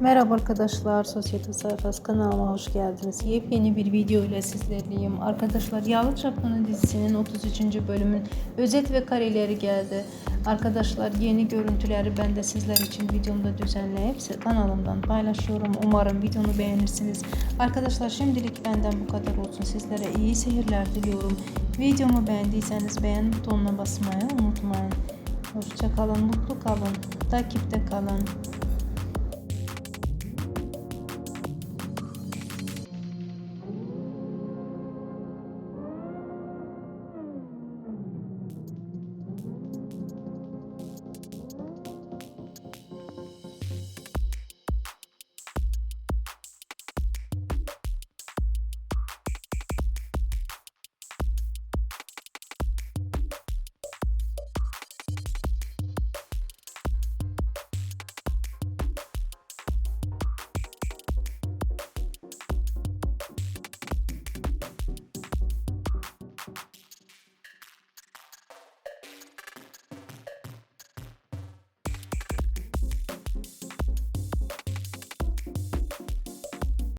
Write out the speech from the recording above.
Merhaba arkadaşlar, Sosyete Sayfası kanalıma hoş geldiniz. Yepyeni bir video ile sizlerleyim. Arkadaşlar Yağlı Çapkını dizisinin 33. bölümün özet ve kareleri geldi. Arkadaşlar yeni görüntüleri ben de sizler için videomda düzenleyip kanalımdan paylaşıyorum. Umarım videonu beğenirsiniz. Arkadaşlar şimdilik benden bu kadar olsun. Sizlere iyi seyirler diliyorum. Videomu beğendiyseniz beğen butonuna basmayı unutmayın. Hoşçakalın, mutlu kalın, takipte kalın.